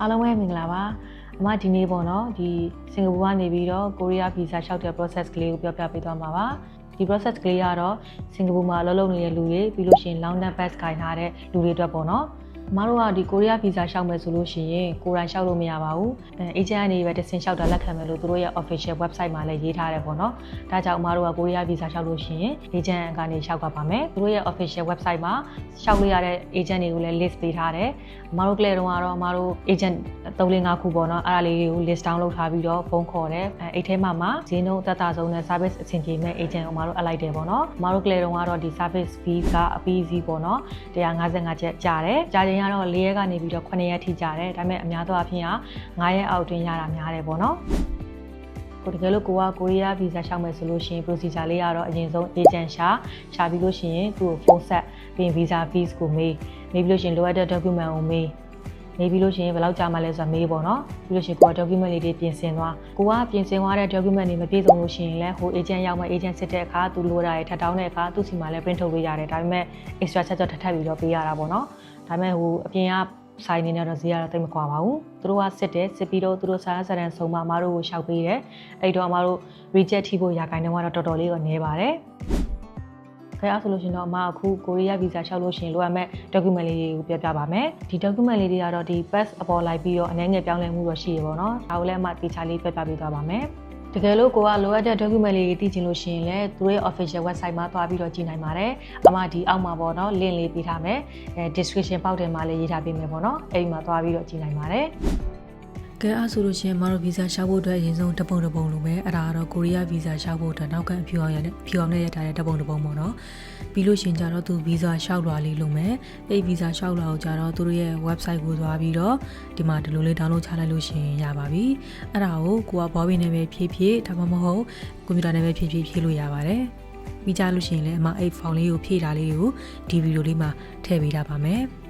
အားလုံးပဲမင်္ဂလာပါအမဒီနေ့ပေါ့နော်ဒီစင်ကာပူကနေပြီးတော့ကိုရီးယားဗီဇာလျှောက်တဲ့ process ကလေးကိုပြောပြပေးသွားမှာပါဒီ process ကလေးကတော့စင်ကာပူမှာအလုပ်လုပ်နေတဲ့လူတွေပြီးလို့ရှိရင် long term pass ခိုင်းထားတဲ့လူတွေအတွက်ပေါ့နော်အ မတို့ကဒီကိုရီးယားဗီဇာလျှောက်မယ်ဆိုလို့ရှိရင်ကိုယ်တိုင်လျှောက်လို့မရပါဘူးအဲ agent ကနေပဲတစ်ဆင့်လျှောက်တာလက်ခံမယ်လို့သူတို့ရဲ့ official website မှာလည်းရေးထားတယ်ပေါ့နော်ဒါကြောင့်အမတို့ကကိုရီးယားဗီဇာလျှောက်လို့ရှိရင် agent ကနေလျှောက်ကပါမယ်သူတို့ရဲ့ official website မှာလျှောက်လို့ရတဲ့ agent တွေကိုလည်း list ပေးထားတယ်အမတို့ကလေးတုန်းကတော့အမတို့ agent 3-5ခုပေါ့နော်အဲ့ဒါလေးတွေကို list down လုပ်ထားပြီးတော့ဖုန်းခေါ်တယ်အဲအဲ့ထဲမှာမှဈေးနှုန်းအသက်သာဆုံးနဲ့ service အဆင်ပြေမဲ့ agent ကိုအမတို့အလိုက်တယ်ပေါ့နော်အမတို့ကလေးတုန်းကတော့ဒီ service fee ကအပြီးစီးပေါ့နော်155ကျပ်ကျတယ်ကြာချိန်ကတော့4ရက်ကနေပြီးတော့9ရက်ထိကျတယ်ဒါပေမဲ့အများသောအားဖြင့်က9ရက်အောက်တွင်ရတာများတယ်ပေါ့နော်ကိုတကယ်လို့ကိုကကိုရီးယားဗီဇာလျှောက်မယ်ဆိုလို့ရှိရင် procedure လေးကတော့အရင်ဆုံး agent ရှာရှာပြီးလို့ရှိရင်သူ့ကိုဖုန်းဆက်ပြီးရင် visa fees ကိုမေးမေးပြီးလို့ရှိရင်လိုအပ်တဲ့ document ကိုမေးနေပြီးလို့ရှိရင်ဘယ်လောက်ကြာမှလဲဆိုတာမေးပေါ့နော်ပြီးလို့ရှိရင်ကိုက document လေးတွေပြင်ဆင်သွားကိုကပြင်ဆင်သွားတဲ့ document တွေမပြည့်စုံလို့ရှိရင်လည်းဟို agent ရောက်မှ agent စစ်တဲ့အခါသူလိုတာတွေထပ်တောင်းတဲ့အခါသူ့စီမှာလည်း print ထုတ်ပေးရတယ်ဒါပေမဲ့ extra charge ထပ်ထပ်ပြီးတော့ပေးရတာပေါ့နော် ဒါပေမဲ့ဟိုအပြင်ကဆိုင်နေတော့ဈေးကတော့တိတ်မကွာပါဘူးသူတို့ကစစ်တယ်စစ်ပြီးတော့သူတို့စာရစရန်ဆုံးမအမားတို့ကိုရှောက်ပေးတယ်အဲ့တော့အမားတို့ reject ထိဖို့ရာခိုင်နှုန်းကတော့တော်တော်လေးတော့နည်းပါတယ်ခဲအားဆိုလို့ရှိရင်တော့အမအခုကိုရီးယားဗီဇာလျှောက်လို့ရှိရင်လိုအပ်မဲ့ document လေးတွေကိုပြောပြပါမယ်ဒီ document လေးတွေကတော့ဒီ pass အပေါ်လိုက်ပြီးတော့အနေငယ်ပြောင်းလဲမှုတော့ရှိရပါတော့။ဒါကိုလည်းအမတေချာလေးပြောပြပေးသွားပါမယ်။ တကယ်လို့ကိုကလိုအပ်တဲ့ document လေးတွေတည်ကျင်လို့ရှိရင်လည်းသူတို့ရဲ့ official website မှာသွားပြီးတော့ကြည့်နိုင်ပါတယ်။အမဒီအောက်မှာပေါ့နော် link လေးပေးထားမယ်။အဲ description ပေါက်တယ်မှာလည်းရေးထားပေးမယ်ပေါ့နော်။အဲ့ဒီမှာသွားပြီးတော့ကြည့်နိုင်ပါတယ်။ ကဲအားဆိုလို့ရှိရင်မတို့ဗီဇာရှာဖို့အတွက်အရင်ဆုံးတပုံတပုံလိုပဲအဲ့ဒါကတော့ကိုရီးယားဗီဇာရှာဖို့အတွက်နောက်ကန်အဖြူအောင်ရတဲ့ဖြူအောင်နဲ့ရထားတဲ့တပုံတပုံပေါ့နော်ပြီးလို့ရှိရင်ကြတော့သူဗီဇာလျှောက်လွှာလေးလိုမယ်အဲ့ဗီဇာလျှောက်လွှာကိုကြတော့သူတို့ရဲ့ website ကိုသွားပြီးတော့ဒီမှာဒီလိုလေး download ချလိုက်လို့ရှိရင်ရပါပြီအဲ့ဒါကိုကိုကဘောဘီနဲ့ပဲဖြည့်ဖြည့်ဒါမှမဟုတ်ကွန်ပျူတာနဲ့ပဲဖြည့်ဖြည့်ဖြည့်လို့ရပါတယ်ပြီးကြလို့ရှိရင်လည်းအမအဲ့ form လေးကိုဖြည့်တာလေးကိုဒီဗီဒီယိုလေးမှာထည့်ပေးထားပါမယ်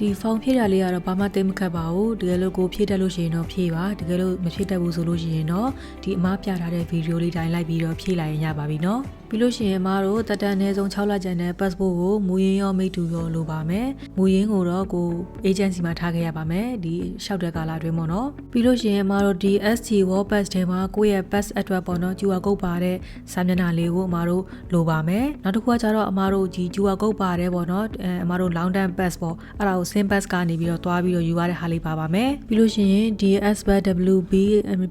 ဒီဖောင်ဖြည့်တာလေးကတော့ဘာမှသိမခတ်ပါဘူးတကယ်လို့ကိုဖြည့်တတ်လို့ရှိရင်တော့ဖြည့်ပါတကယ်လို့မဖြည့်တတ်ဘူးဆိုလို့ရှိရင်တော့ဒီအမားပြထားတဲ့ဗီဒီယိုလေးတိုင်းလိုက်ပြီးတော့ဖြည့်လိုက်ရင်ရပါပြီနော်ပြီးလို့ရှိရင်အမားတို့တက်တန်အနည်းဆုံး6လကျန်တဲ့ passport ကိုမူရင်းရောမိတ္တူရောလိုပါမယ်မူရင်းကိုတော့ကို agency မှာထားခဲ့ရပါမယ်ဒီလျှောက်တဲ့ကာလအတွင်းပေါ့နော်ပြီးလို့ရှိရင်အမားတို့ဒီ ST World Pass ထဲမှာကိုယ့်ရဲ့ pass အတွက်ပေါ့နော် QR code ပါတဲ့စာမျက်နှာလေးကိုအမားတို့လိုပါမယ်နောက်တစ်ခုကကျတော့အမားတို့ဒီ QR code ပါတယ်ပေါ့နော်အဲအမားတို့ long term pass ပေါ့အဲ့ဒါကို sim pass ကနေပြီးတော့တွားပြီးတော့ယူရတဲ့ဟာလေးပါပါမယ်ပြီးလို့ရှိရင် DS WB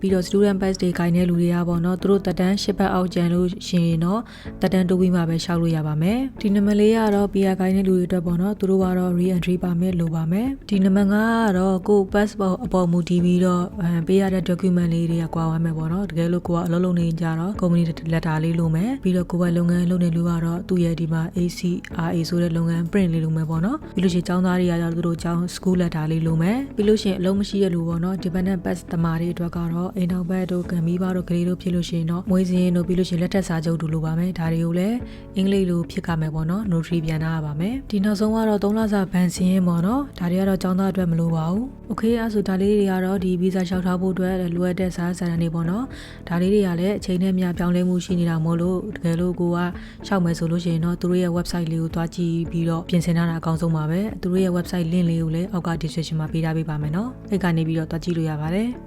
ပြီးတော့ student pass တွေခိုင်းတဲ့လူတွေကပေါ့နော်သူတို့တက်တန်း၈ပတ်အောက်ကျန်လို့ရှိရင်တော့တက်တန်းတိုးပြီးမှပဲရှောက်လို့ရပါမယ်ဒီနံပါတ်လေးကတော့ PR ခိုင်းတဲ့လူတွေအတွက်ပေါ့နော်သူတို့ကတော့ re entry ပါမယ်လိုပါမယ်ဒီနံပါတ်5ကတော့ကို passport အပေါ်မူတည်ပြီးတော့ပေးရတဲ့ document လေးတွေကကွာဝမ်းမယ်ပေါ့နော်တကယ်လို့ကိုကအလုပ်လုပ်နေကြတော့ company letter လေးလိုမယ်ပြီးတော့ကိုယ်ပိုင်လုပ်ငန်းလုပ်နေလို့ကတော့သူ့ရဲ့ဒီမှာ ACRA ဆိုတဲ့လုပ်ငန်း print လေးလိုမယ်ပေါ့နော်ပြီးလို့ရှိရင်ចောင်းသားတွေကတော့သူတို့ចောင်း school letter လေးလိုမယ်ပြီးလို့ရှိရင်အလုံးမရှိရလို့ပေါ့နော် dependent pass တမားတွေအတွက်ကတော့အိမ်နောက်ဘက်တို့ကံမီးပါတို့ကလေးတို့ဖြစ်လို့ရှိရင်တော့မွေးစင်းတို့ပြီးလို့ရှိရင်လက်ထက်စာချုပ်တို့လိုပါမယ်ဒါတွေကိုလည်းအင်္ဂလိပ်လိုဖြစ်ကြမယ်ပေါ့နော် notary ပြန်ထားရပါမယ်ဒီနောက်ဆုံးကတော့3လစာဘန်စင်းရင်ပေါ့နော်ဒါတွေကတော့ចောင်းသားအတွက်မလိုပါဘူး okay အဲ့ဆိုဒါလေးတွေကတော့ဒီ visa လျှောက်ထားဖို့အတွက်လိုအပ်တဲ့စာစာတမ်းတွေပေါ့နော်ဒါလေးတွေကလည်းအချိန်နဲ့မျှပြောင်းလဲမှုရှိနေတာမို့လို့တကယ်လို့ကိုကရှောက်မယ်ဆိုလို့ရှိရင်တော့သူတို့ရဲ့ website လေးကိုတွားကြည့်ပြီးတော့ပြင်ဆင်ထားတာအကောင်းဆုံးပါပဲသူတို့ရဲ့ website link လေးကိုလည်းအောက်က description မှာပေးထားပေးပါမယ်နော်အဲ့ကနေပြီးတော့တွားကြည့်လို့ရပါတယ်အဲ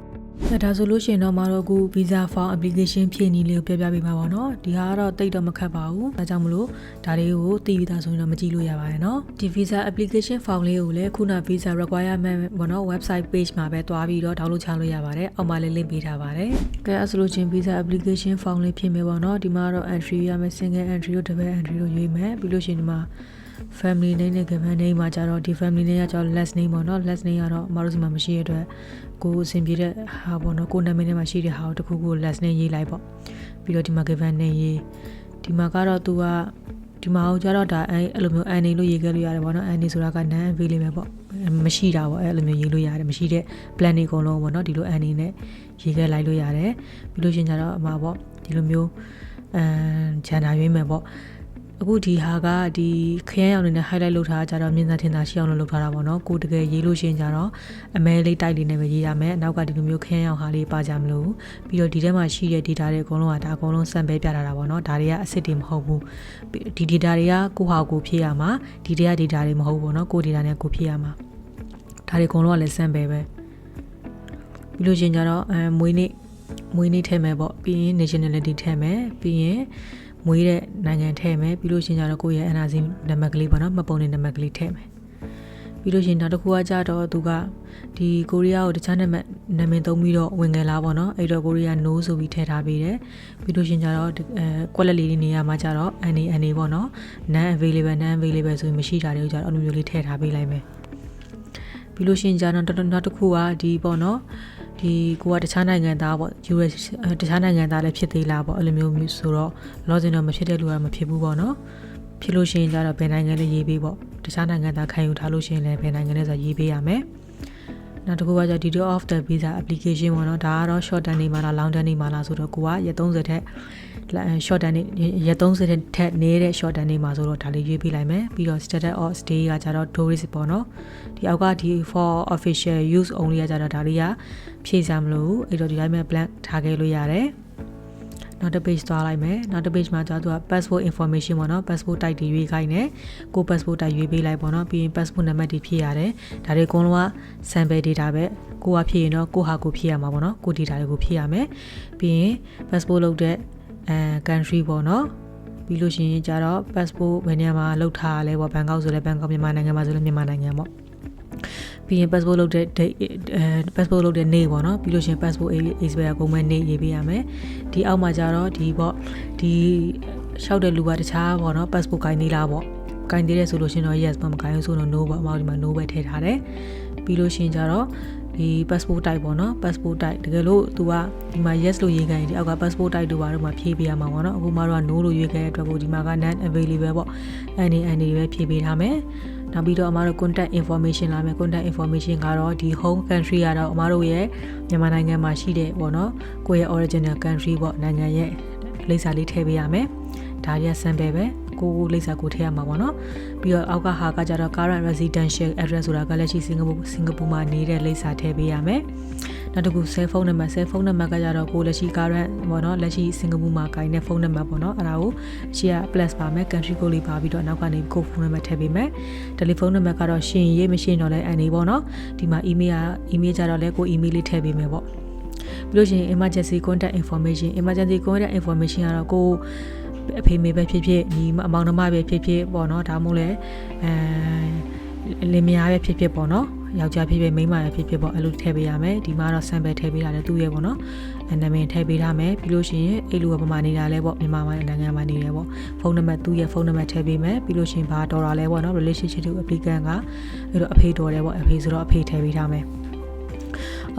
ဒါဆိုလို့ရှိရင်တော့မတော်ကူ visa form application ဖြည့်နည်းလေးကိုပြပြပေးပါပါတော့ဒီဟာကတော့တိတ်တော့မခက်ပါဘူးဒါကြောင့်မလို့ဒါလေးကိုသိပြီးသားဆိုရင်တော့မကြည့်လို့ရပါတယ်နော်ဒီ visa application form လေးကိုလည်းခုန visa requirement ဘောနော် website page မှာပဲတွားပြီးတော့ download ချလို့ရပါတယ်အောက်မှာလည်း link ပေးထားပါတယ်ကဲအဲဆိုလို့ချင်း visa application form လေးဖြည့်မယ်ပေါ့နော်ဒီမှာတော့ entry ရမယ် single entry တို့ double entry တို့ရွေးမယ်ပြီးလို့ရှိရင်ဒီမှာ family name နဲ့ given name မှာကျတော့ဒီ family name ကကျတော့ last name ပေါ့နော် last name ကတော့အမတို့စီမှာမရှိရတဲ့အတွက်ကိုအဆင်ပြေတဲ့ဟာပေါ့နော်ကိုနာမည်ထဲမှာရှိတဲ့ဟာကိုတစ်ခုခု last name ရေးလိုက်ပေါ့ပြီးတော့ဒီမှာ given name ရေးဒီမှာကတော့ तू ကဒီမှာကျတော့ဒါအဲအဲ့လိုမျိုး any လို့ရေးခဲ့လို့ရတယ်ပေါ့နော် any ဆိုတာက non available ပေါ့မရှိတာပေါ့အဲ့လိုမျိုးရေးလို့ရတယ်မရှိတဲ့ plan တွေအကုန်လုံးပေါ့နော်ဒီလို any နဲ့ရေးခဲ့လိုက်လို့ရတယ်ပြီးလို့ရှင်ကျတော့အမှာပေါ့ဒီလိုမျိုးအမ်ဂျန်နာရွေးမယ်ပေါ့ အခုဒီဟာကဒီခရမ်းရောင်နေနဲ့ highlight လုပ်ထားကြတော့မြင်သာထင်သာရှိအောင်လုပ်ထားတာပေါ့နော်ကိုတကယ်ရေးလို့ရှိရင်ကြတော့အမဲလေးတိုက်လေးနဲ့ပဲရေးရမယ်အနောက်ကဒီလိုမျိုးခရမ်းရောင်ဟာလေးပါကြမလို့ပြီးတော့ဒီထဲမှာရှိတဲ့ data တွေအကုန်လုံးကဒါအကုန်လုံး sample ပြထားတာပေါ့နော်ဒါတွေကအစ်စ်တွေမဟုတ်ဘူးဒီ data တွေကကိုဟာကိုဖြည့်ရမှာဒီတွေက data တွေမဟုတ်ဘူးပေါ့နော်ကို data နဲ့ကိုဖြည့်ရမှာဒါတွေအကုန်လုံးကလည်း sample ပဲပြီးလို့ရှရင်ကြတော့အဲမွေးနေ့မွေးနေ့ထည့်မယ်ပေါ့ပြီးရင် nationality ထည့်မယ်ပြီးရင် မွေးတဲ့နိုင်ငံထည့်မယ်ပြီးလို့ရှရင်ကြတော့ကိုယ့်ရဲ့ NRC နံပါတ်ကလေးပေါ့နော်မှတ်ပုံတင်နံပါတ်ကလေးထည့်မယ်ပြီးလို့ရှရင်နောက်တစ်ခုကကြတော့သူကဒီကိုရီးယားကိုတခြားနာမည်နာမည်သုံးပြီးတော့ဝင်ငယ်လာပေါ့နော်အဲ့တော့ကိုရီးယား no ဆိုပြီးထည့်ထားပေးတယ်ပြီးလို့ရှရင်ကြတော့အဲကွက်လက်လေးနေရာမှာကြတော့ NA NA ပေါ့နော် non available non available ဆိုရင်မရှိတာတွေကိုကြတော့အလိုမျိုးလေးထည့်ထားပေးလိုက်မယ်ပြီးလို့ရှရင်ကြတော့နောက်တစ်ခုကဒီပေါ့နော် ဒီကိုကတခြားနိုင်ငံသားပေါ့ US တခြားနိုင်ငံသားလည်းဖြစ်သေးလားပေါ့အဲ့လိုမျိုးဆိုတော့လောစင်တော့မဖြစ်တဲ့လူကမဖြစ်ဘူးပေါ့နော်ဖြစ်လို့ရှိရင်ကြတော့ဘယ်နိုင်ငံလဲရေးပေးပေါ့တခြားနိုင်ငံသားခံယူထားလို့ရှိရင်လည်းဘယ်နိုင်ငံလဲဆိုရေးပေးရမယ် နောက်တစ်ခုကကြ detail of the visa application ပေါ့နော်ဒါကတော့ short term နေမှာလား long term နေမှာလားဆိုတော့ကိုကရက်30ထက် short term နေရက်30ထက်နေတဲ့ short term နေမှာဆိုတော့ဒါလေးရွေးပေးလိုက်မယ်ပြီးတော့ status of stay ကကြတော့ tourist ပေါ့နော်ဒီအောက်ကဒီ for official use only ကကြတော့ဒါလေးကဖြည့်စမ်းမလို့အဲ့တော့ဒီတိုင်းပဲ blank ထားခဲ့လို့ရတယ် နောက်တစ် page သွားလိုက်မယ်နောက်တစ် page မှာကျတော့သူက passport information ပေါ့နော် passport type တွေရွေးခိုင်းတယ်ကို passport type ရွေးပေးလိုက်ပေါ့နော်ပြီးရင် passport နံပါတ်တွေဖြည့်ရတယ်ဒါတွေအကုန်လုံးက sample data ပဲကိုကဖြည့်ရင်တော့ကိုဟာကိုဖြည့်ရမှာပေါ့နော်ကို data တွေကိုဖြည့်ရမယ်ပြီးရင် passport လုပ်တဲ့အဲ country ပေါ့နော်ပြီးလို့ရှိရင်ကျတော့ passport ဘယ်နေရာမှာလောက်ထားလဲပေါ့ဘန်ကောက်ဆိုလဲဘန်ကောက်မြန်မာနိုင်ငံမှာဆိုလဲမြန်မာနိုင်ငံပေါ့ ပြီးရင် passport လုပ်တဲ့ date အဲ passport လုပ်တဲ့နေ့ပေါ့နော်ပြီးလို့ရှိရင် passport expire ကုန်မဲ့နေ့ရေးပေးရမယ်ဒီအောက်မှာကျတော့ဒီပေါ့ဒီလျှောက်တဲ့လူကတခြားပေါ့နော် passport ကိုင်းနေလားပေါ့ကိုင်းသေးတယ်ဆိုလို့ရှိရင်တော့ yes မကိုင်းဘူးဆိုတော့ no ပေါ့အမောက်ဒီမှာ no ပဲထည့်ထားတယ်ပြီးလို့ရှိရင်ကျတော့ဒီ passport type ပေါ့နော် passport type တကယ်လို့ तू ကဒီမှာ yes လို့ရေးခိုင်းရင်ဒီအောက်က passport type တို့ဘာလို့မှဖြည့်ပေးရမှာပေါ့နော်အခုမှတော့ no လို့ရေးခဲ့တဲ့အတွက်ကိုဒီမှာက non available ပေါ့အဲ့ဒီအဲ့ဒီပဲဖြည့်ပေးထားမယ် နောက်ပြီးတော့အမတို့ contact information လာမယ် contact information ကတော့ဒီ home country ကတော့အမတို့ရဲ့မြန်မာနိုင်ငံမှာရှိတဲ့ပေါ့နော်ကိုယ့်ရဲ့ original country ပေါ့နိုင်ငံရဲ့လိပ်စာလေးထည့်ပေးရမယ်ဒါရ sample ပဲကိုကိုလိပ်စာကိုထည့်ရမှာပေါ့နော်ပြီးတော့အောက်ကဟာကကြတော့ current residential address ဆိုတာကလက်ရှိစင်ကာပူစင်ကာပူမှာနေတဲ့လိပ်စာထည့်ပေးရမယ် နောက်တစ်ခု cell phone number cell phone number ကကြတော့ကိုလက်ရှိ current ပေါ့နော်လက်ရှိစင်ကာပူမှာကိုင်တဲ့ဖုန်းနံပါတ်ပေါ့နော်အဲ့ဒါကိုရှေ့က plus ပါမယ် country code လေးပါပြီးတော့နောက်ကနေကိုဖုန်းနံပါတ်ထည့်ပေးမယ်တယ်လီဖုန်းနံပါတ်ကတော့ရှင်ရေးမရှင်တော့လဲအန်နေပေါ့နော်ဒီမှာ email က email ကြတော့လဲကို email လေးထည့်ပေးမယ်ပေါ့ပြီးလို့ရှိရင် emergency contact information emergency contact information ကတော့ကိုအဖေမေပဲဖြစ်ဖြစ်ညီအမောင်နှမပဲဖြစ်ဖြစ်ပေါ့နော်ဒါမှမဟုတ်လဲအဲလင်မယားပဲဖြစ်ဖြစ်ပေါ့နော် ယောက်ျားဖြစ်ဖြစ်မိန်းမပဲဖြစ်ဖြစ်ပေါ့အဲ့လိုထည့်ပေးရမယ်ဒီမှာတော့ sample ထည့်ပေးတာလည်းသူ့ရဲ့ပေါ့နော်အဲနာမည်ထည့်ပေးထားမယ်ပြီးလို့ရှိရင်အဲ့လိုကပမာနေတာလဲပေါ့မြန်မာနိုင်ငံမှာနေတယ်ပေါ့ဖုန်းနံပါတ်သူ့ရဲ့ဖုန်းနံပါတ်ထည့်ပေးမယ်ပြီးလို့ရှိရင်ဘာတော်တာလဲပေါ့နော် relationship to applicant ကအဲ့တော့အဖေတော်တယ်ပေါ့အဖေဆိုတော့အဖေထည့်ပေးထားမယ်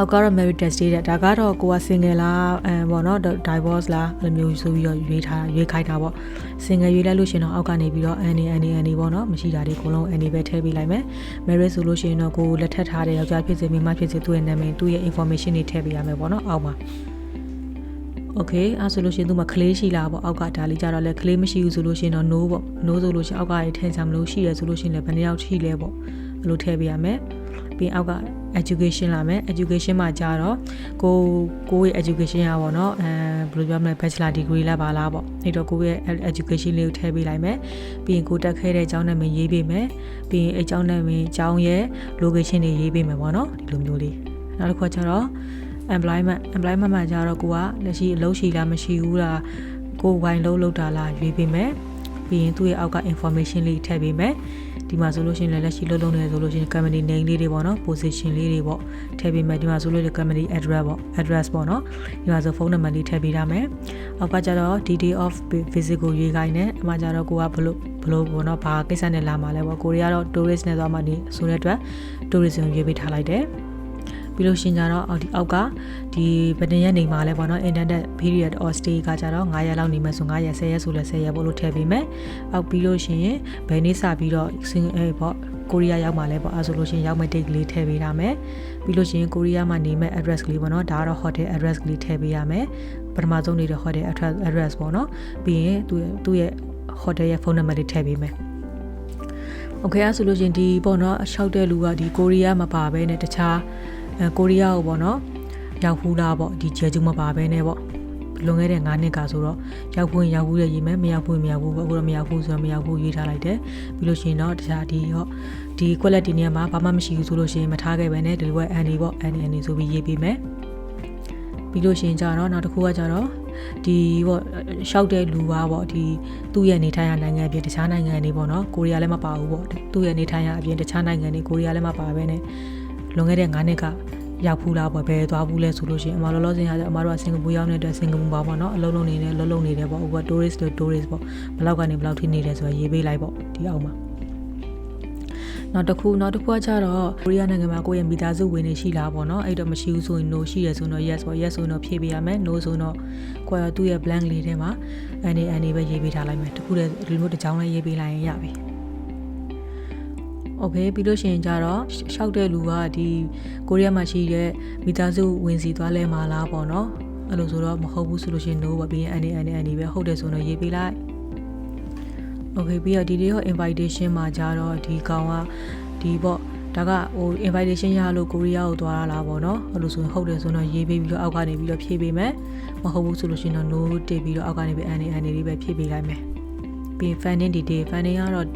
အောက်ကတော့ merit test တဲ့ဒါကတော့ကိုက single လားအဲပေါ့နော် divorce လားအဲ့လိုမျိုးဆိုပြီးတော့ရွေးထားရွေးခိုင်းတာပေါ့ single ရွေးလိုက်လို့ရှင်တော့အောက်ကနေပြီးတော့ any any any ပေါ့နော်မရှိတာတွေအကုန်လုံး any ပဲထည့်ပေးလိုက်မယ် merit ဆိုလို့ရှိရင်တော့ကိုလက်ထပ်ထားတဲ့ယောက်ျားဖြစ်စေမိန်းမဖြစ်စေသူ့ရဲ့နာမည်သူ့ရဲ့ information တွေထည့်ပေးရမယ်ပေါ့နော်အောက်မှာ okay အဲဆိုလို့ရှိရင်သူမကလေးရှိလားပေါ့အောက်ကဒါလေးကြတော့လဲကလေးမရှိဘူးဆိုလို့ရှိရင်တော့ no ပေါ့ no ဆိုလို့ရှိရင်အောက်ကရေးထည့်ချင်မလို့ရှိရဆိုလို့ရှိရင်လည်းဘယ်နှယောက်ရှိလဲပေါ့အဲ့လိုထည့်ပေးရမယ် ပြီးအောက်က education လာမယ် education မှာကြာတော့ကိုကိုရဲ့ education ရပါတော့အဲဘယ်လိုပြောမလဲ bachelor degree လာပါလားပေါ့အဲ့တော့ကိုရဲ့ education လေးကိုထည့်ပေးလိုက်မယ်ပြီးရင်ကိုတက်ခဲ့တဲ့အကြောင်းနာမည်ရေးပေးမယ်ပြီးရင်အဲ့အကြောင်းနာမည်အကြောင်းရဲ့ location တွေရေးပေးမယ်ပေါ့နော်ဒီလိုမျိုးလေးနောက်တစ်ခါကျတော့ employment employment မှာကြာတော့ကိုကလက်ရှိအလုပ်ရှိလားမရှိဘူးလားကိုဝိုင်လုံးလောက်တာလားရွေးပေးမယ် ပြီးရင်သူ့ရဲ့အောက်က information လေးထည့်ပေးမယ်ဒီမှာဆိုလို့ရှိရင်လည်းလက်ရှိလုံးလုံးနေဆိုလို့ရှိရင် company name လေးတွေပေါ့နော် position လေးတွေပေါ့ထည့်ပေးမယ်ဒီမှာဆိုလို့လည်း company address ပေါ့ address ပေါ့နော်ဒီမှာဆိုဖုန်းနံပါတ်လေးထည့်ပေးထားမယ်အောက်ကကျတော့ detail of visit ကိုရေးခိုင်းတယ်အမှကျတော့ကိုကဘလို့ဘလို့ပေါ့နော်ဘာကိစ္စနဲ့လာမှာလဲပေါ့ကိုရီးယားတော့ tourist နဲ့သွားမှနေဆိုတဲ့အတွက် tourism ရေးပေးထားလိုက်တယ် ပြီးလို့ရှင်ကြတော့အောက်ဒီအောက်ကဒီဗဒင်ရက်နေမှာလဲပေါ့နော် internet period or stay ကကြတော့9ရက်လောက်နေမယ်ဆို9ရက်10ရက်ဆိုလဲ10ရက်ပို့လို့ထည့်ပေးမယ်အောက်ပြီးလို့ရှင်ဘယ်နေ့စပြီးတော့စင်အဲပေါ့ကိုရီးယားရောက်မှာလဲပေါ့အဲဆိုလို့ရှိရင်ရောက်မဲ့ date ကလေးထည့်ပေးထားမယ်ပြီးလို့ရှိရင်ကိုရီးယားမှာနေမဲ့ address ကလေးပေါ့နော်ဒါကတော့ hotel address ကလေးထည့်ပေးရမယ်ပထမဆုံးနေတဲ့ hotel address address ပေါ့နော်ပြီးရင်သူ့ရဲ့သူ့ရဲ့ hotel ရဲ့ဖုန်းနံပါတ်လေးထည့်ပေးမယ်โอเคအဲဆိုလို့ရှင်ဒီပေါ့နော်အလျှောက်တဲ့လူကဒီကိုရီးယားမှာပါပဲနဲ့တခြားအဲ ကိုရီးယားကိုပေါ့နော်ရောက်ဖူးလားပေါ့ဒီဂျေဂျူမပါပဲနဲ့ပေါ့လွန်ခဲ့တဲ့9နှစ်ကဆိုတော့ရောက်ဖို့ရောက်ဖို့ရရေးမယ်မရောက်ဖို့မရောက်ဘူးပေါ့အခုတော့မရောက်ဘူးဆိုတော့မရောက်ဘူးရေးထားလိုက်တယ်ပြီးလို့ရှိရင်တော့တခြားဒီဟောဒီ quality နေရာမှာဘာမှမရှိဘူးဆိုလို့ရှိရင်မထားခဲ့ပဲနဲ့ဒီလိုပဲ andy ပေါ့ andy andy ဆိုပြီးရေးပေးမယ်ပြီးလို့ရှိရင်ကြတော့နောက်တစ်ခုကကြတော့ဒီပေါ့ရှောက်တဲ့လူပါပေါ့ဒီသူ့ရဲ့နေထိုင်ရနိုင်ငံအပြင်တခြားနိုင်ငံတွေပေါ့နော်ကိုရီးယားလည်းမပါဘူးပေါ့သူ့ရဲ့နေထိုင်ရအပြင်တခြားနိုင်ငံတွေကိုရီးယားလည်းမပါဘဲနဲ့ လွန်ခဲ့တဲ့9နှစ်ကရောက်ဖူးလားပေါ့ဘယ်သွားဘူးလဲဆိုလို့ရှိရင်အမလောလောဆယ်ရအမတို့ကစင်ကာပူရောက်နေတဲ့စင်ကာပူပါပေါ့နော်အလုံးလုံးနေနေလုံးလုံးနေတယ်ပေါ့ဥပ tourist လို့ tourist ပေါ့ဘယ်လောက်ကနေဘယ်လောက်ထိနေတယ်ဆိုတော့ရေးပေးလိုက်ပေါ့ဒီအောက်မှာနောက်တစ်ခုနောက်တစ်ခုကကြတော့ကိုရီးယားနိုင်ငံမှာကိုယ့်ရဲ့မိသားစုဝင်နေရှိလားပေါ့နော်အဲ့တော့မရှိဘူးဆိုရင် no ရှိရဆိုတော့ yes ပေါ့ yes ဆိုတော့ဖြည့်ပေးရမယ် no ဆိုတော့ကိုယ်ကသူ့ရဲ့ blank လေးထဲမှာအနေအနေပဲရေးပေးထားလိုက်မယ်တခုတည်းဒီလိုမျိုးတစ်ကြောင်းလေးရေးပေးလိုက်ရင်ရပြီ โอเคပြီးလို့ရှိရင်ကြတော့ရှောက်တဲ့လူကဒီကိုရီးယားမှာရှိတဲ့မိသားစုဝင်စီသွားလဲမှာလားပေါ့နော်အဲ့လိုဆိုတော့မဟုတ်ဘူးဆိုလို့ရှိရင် no ပဲပြီးရင်အနေအနေအနေပဲဟုတ်တယ်ဆိုတော့ရေးပေးလိုက် Okay ပြီးတော့ဒီနေ့ဟော invitation မှာကြတော့ဒီကောင်ကဒီပေါ့ဒါကဟို invitation ရလို့ကိုရီးယားကိုသွားရလားပေါ့နော်အဲ့လိုဆိုရင်ဟုတ်တယ်ဆိုတော့ရေးပေးပြီးတော့အောက်ကနေပြီးတော့ဖြည့်ပေးမယ်မဟုတ်ဘူးဆိုလို့ရှိရင်တော့ no တင်ပြီးတော့အောက်ကနေပြီးအနေအနေလေးပဲဖြည့်ပေးလိုက်မယ်ပြီး funding detail funding ကတော့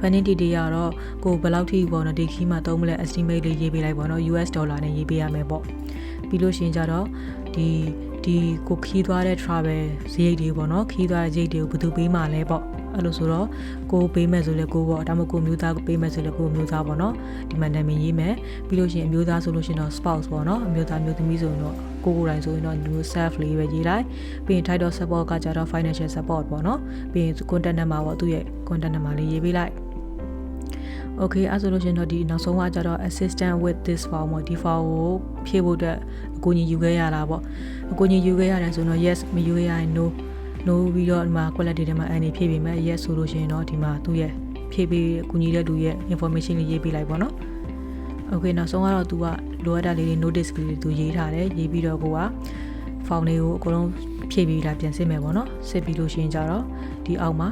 funding detail ကတော့ကိုဘယ်လောက်ထိပေါ့နော်ဒီခီးမှာသုံးမလဲ estimate လေးရေးပေးလိုက်ပေါ့နော် US dollar နဲ့ရေးပေးရမယ်ပေါ့ပြီးလို့ရှိရင်ကြတော့ဒီဒီကိုခီးသွားတဲ့ travel ဈေးတွေပေါ့နော်ခီးသွားတဲ့ဈေးတွေကိုဘယ်သူပေးမှလဲပေါ့အဲ့လိုဆိုတော့ကိုပေးမယ်ဆိုလဲကိုပေါ့ဒါမှမဟုတ်ကိုမျိုးသားကိုပေးမယ်ဆိုလဲကိုမျိုးသားပေါ့နော်ဒီမှာနာမည်ရေးမယ်ပြီးလို့ရှိရင်အမျိုးသားဆိုလို့ရှိရင်တော့ spouse ပေါ့နော်အမျိုးသားမျိုးသမီးဆိုရင်တော့ကိုကိုယ်တိုင်ဆိုရင်တော့ new self လေးပဲရေးလိုက်ပြီးရင် title support ကကြတော့ financial support ပေါ့နော်ပြီးရင် contact number ပေါ့သူ့ရဲ့ contact number လေးရေးပေးလိုက် Okay အဲဆိုလို့ရှင်တော့ဒီနောက်ဆုံးကကြတော့ assistant with this form ပေါ့ဒီ form ကိုဖြည့်ဖို့အတွက်အကူအညီယူခဲ့ရတာပေါ့အကူအညီယူခဲ့ရတယ်ဆိုတော့ yes မယူခဲ့ရရင် no no ပြီးတော့ဒီမှာ quality တွေမှာအနေဖြည့်ပေးမယ် yes ဆိုလို့ရှင်တော့ဒီမှာသူ့ရဲ့ဖြည့်ပေးအကူအညီတဲ့လူရဲ့ information လေးရေးပေးလိုက်ပေါ့နော် Okay နောက်ဆုံးကတော့သူကလိုအပ်တာလေးတွေ notice ကလေးတွေသူရေးထားတယ်ရေးပြီးတော့ကိုက form လေးကိုအကုန်လုံးဖြည့်ပြီးလာပြန်စစ်မယ်ပေါ့နော်စစ်ပြီးလို့ရှင်ကြတော့ဒီအောက်မှာ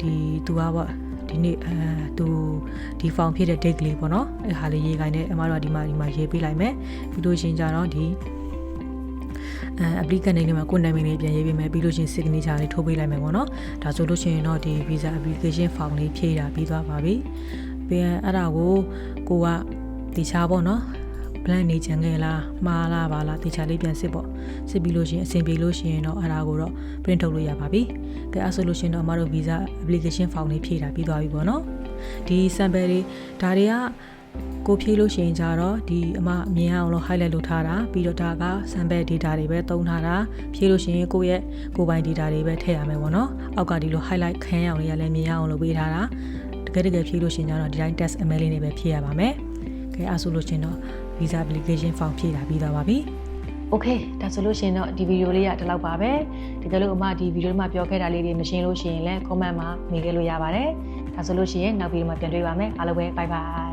ဒီသူကပေါ့ ဒီနေ့အဲသူဒီ form ဖြစ်တဲ့ date လေးပေါ့နော်အဲဟာလေးရေးခိုင်းတယ်အမတို့ကဒီမှာဒီမှာရေးပေးလိုက်မယ်ပြီးလို့ရှရင်ကြတော့ဒီအဲ applicant နေမှာကိုယ်နာမည်လေးပြန်ရေးပေးမယ်ပြီးလို့ရှရင် signature လေးထိုးပေးလိုက်မယ်ပေါ့နော်ဒါဆိုလို့ရှရင်တော့ဒီ visa application form လေးဖြည့်တာပြီးသွားပါပြီပြီးရင်အဲ့ဒါကိုကိုကတခြားပေါ့နော် plan နေချင်ခဲ့လားမှားလားပါလားတခြားလေးပြန်စစ်ပေါ့စစ်ပြီးလို့ရှရင်အဆင်ပြေလို့ရှရင်တော့အဲ့ဒါကိုတော့ print ထုတ်လို့ရပါပြီကဲအဲ့ဆိုလို့ရှရင်တော့အမတို့ visa application form လေးဖြည့်တာပြီးသွားပြီပေါ့နော်ဒီ sample တွေဒါတွေကကိုဖြည့်လို့ရှိရင်ကြတော့ဒီအမမြင်အောင်လို့ highlight လုပ်ထားတာပြီးတော့ဒါက sample data တွေပဲသုံးထားတာဖြည့်လို့ရှိရင်ကိုယ့်ရဲ့ကိုယ်ပိုင် data တွေပဲထည့်ရမယ်ပေါ့နော်အောက်ကဒီလို highlight ခန်းအောင်လေးရလည်းမြင်အောင်လုပ်ပေးထားတာတကယ်တကယ်ဖြည့်လို့ရှိရင်ကြတော့ဒီတိုင်း test email လေးနဲ့ပဲဖြည့်ရပါမယ်ကဲအဲ့ဆိုလို့ရှိရင်တော့ ဗီဇာ application form ဖြည့်တာပြီးသွားပါပြီ။ Okay ဒါဆိုလို့ရှင်တော့ဒီဗီဒီယိုလေးကဒီလောက်ပါပဲ။ဒီကလေးအမဒီဗီဒီယိုမှာပြောခဲ့တာလေးတွေမရှင်းလို့ရှိရင်လည်း comment မှာမေးခဲ့လို့ရပါတယ်။ဒါဆိုလို့ရှိရင်နောက်ဗီဒီယိုမှာပြန်တွေ့ပါမယ်။အားလုံးပဲ bye bye